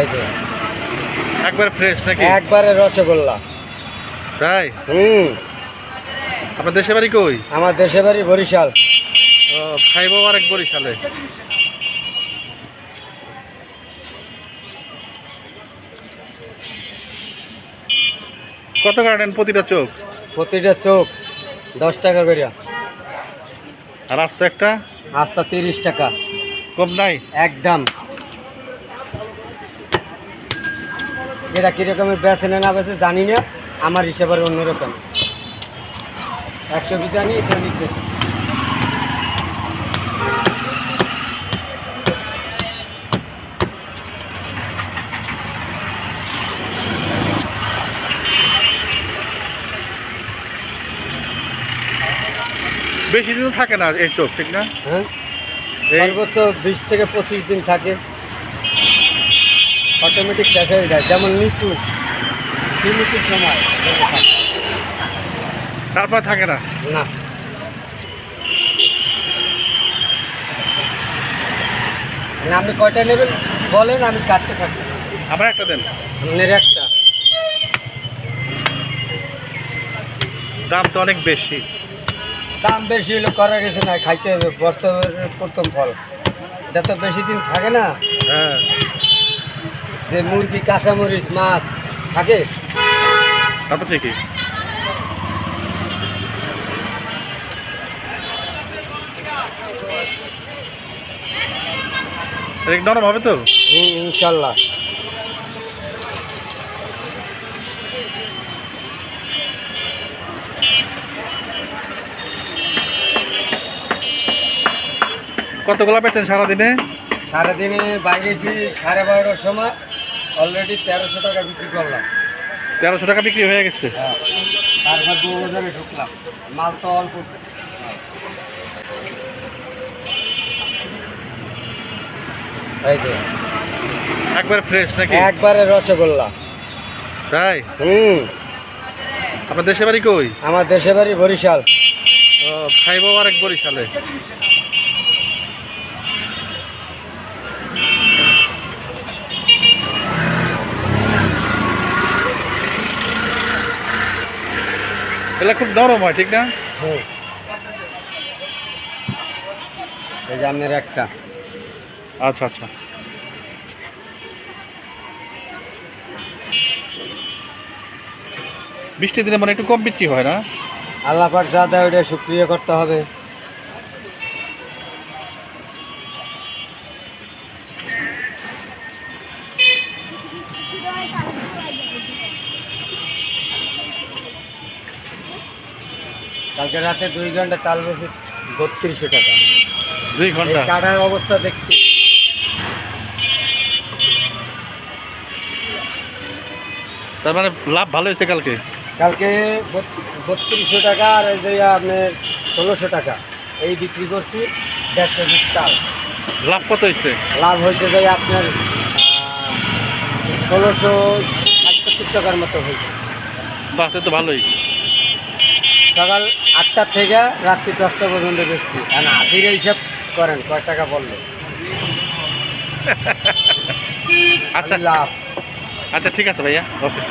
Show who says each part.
Speaker 1: এই যে।
Speaker 2: একবার ফ্রেশ নাকি?
Speaker 1: একবারে রসগোল্লা।
Speaker 2: তাই?
Speaker 1: হুম।
Speaker 2: আপনার দেশে বাড়ি কই?
Speaker 1: আমার দেশের বাড়ি বরিশাল।
Speaker 2: ও খাইবো আরেক বরিশালে। কত গার্ডেন প্রতিটা চোখ?
Speaker 1: প্রতিটা চোখ দশ টাকা করিয়া
Speaker 2: আর রাস্তা একটা?
Speaker 1: আস্তা তিরিশ টাকা।
Speaker 2: কম নাই?
Speaker 1: একদম। এটা কিরকমের বেছে না বেছে জানি না আমার হিসাবে অন্যরকম। একশো বিশ নিতে
Speaker 2: বেশি দিন থাকে না এই চোখ ঠিক না?
Speaker 1: হ্যাঁ? সর্বোচ্চ বিশ থেকে পঁচিশ দিন থাকে। অটোমেটিক শেষ হয়ে যায় যেমন নিচু। সীমিতির সময়।
Speaker 2: তারপর থাকে না?
Speaker 1: না। মানে আপনি কয়টা নেবেন? বলেন আমি কাটতে থাকি
Speaker 2: আবার একটা দেন।
Speaker 1: আপনার একটা।
Speaker 2: দাম তো অনেক বেশি।
Speaker 1: দাম বেশি হলে করা গেছে না খাইতে হবে বছরের প্রথম ফল। এটা তো বেশি দিন থাকে না।
Speaker 2: হ্যাঁ।
Speaker 1: যে মুরগি কাঁচা কাঁচামরিচ মাছ থাকে?
Speaker 2: তা তো ঠিকই এটা কি নরম হবে তো?
Speaker 1: ইনশাল্লাহ।
Speaker 2: কতগুলো পেয়েছেন সারাদিনে?
Speaker 1: সারাদিনে বাইরেছি সাড়ে বারোটার সময়। অলরেডি তেরোশো টাকা বিক্রি করলাম।
Speaker 2: তেরোশো টাকা বিক্রি হয়ে গেছে?
Speaker 1: হ্যাঁ। তারপর দু বাজারে ঢুকলাম। মাল তো অল্প।
Speaker 2: একবার ফ্রেশ নাকি?
Speaker 1: একবারে রসগোল্লা।
Speaker 2: তাই?
Speaker 1: হুম।
Speaker 2: আপনার দেশে বাড়ি কই?
Speaker 1: আমার দেশের বাড়ি বরিশাল।
Speaker 2: ও খাইবো আরেক বরিশালে। এগুলা খুব নরম হয় ঠিক না?
Speaker 1: এই যে আপনার একটা।
Speaker 2: আচ্ছা আচ্ছা। বৃষ্টির দিনে মানে একটু কম বিচ্ছি হয় না?
Speaker 1: আল্লাহ পাক যা দেয় ওটা শুক্রিয়া করতে হবে। কালকে রাতে দুই ঘণ্টা চাল বসে বত্রিশশো টাকা।
Speaker 2: দুই ঘণ্টা?
Speaker 1: কাটার অবস্থা দেখছি।
Speaker 2: তার মানে লাভ ভালো হয়েছে কালকে?
Speaker 1: কালকে বত্রিশশো টাকা আর এই যে আপনার ষোলোশো টাকা। এই বিক্রি করছি দেড়শো বিশ চাল।
Speaker 2: লাভ কত হয়েছে?
Speaker 1: লাভ হয়েছে যে আপনার ষোলোশো ষাট সত্তর টাকার মতো হয়েছে।
Speaker 2: তাহলে তো ভালোই।
Speaker 1: সকাল আটটা থেকে রাত্রি দশটা পর্যন্ত বেশি। আর আজির হিসাব করেন কয় টাকা বলল?
Speaker 2: আচ্ছা।
Speaker 1: লাভ
Speaker 2: আচ্ছা ঠিক আছে ভাইয়া। ওকে।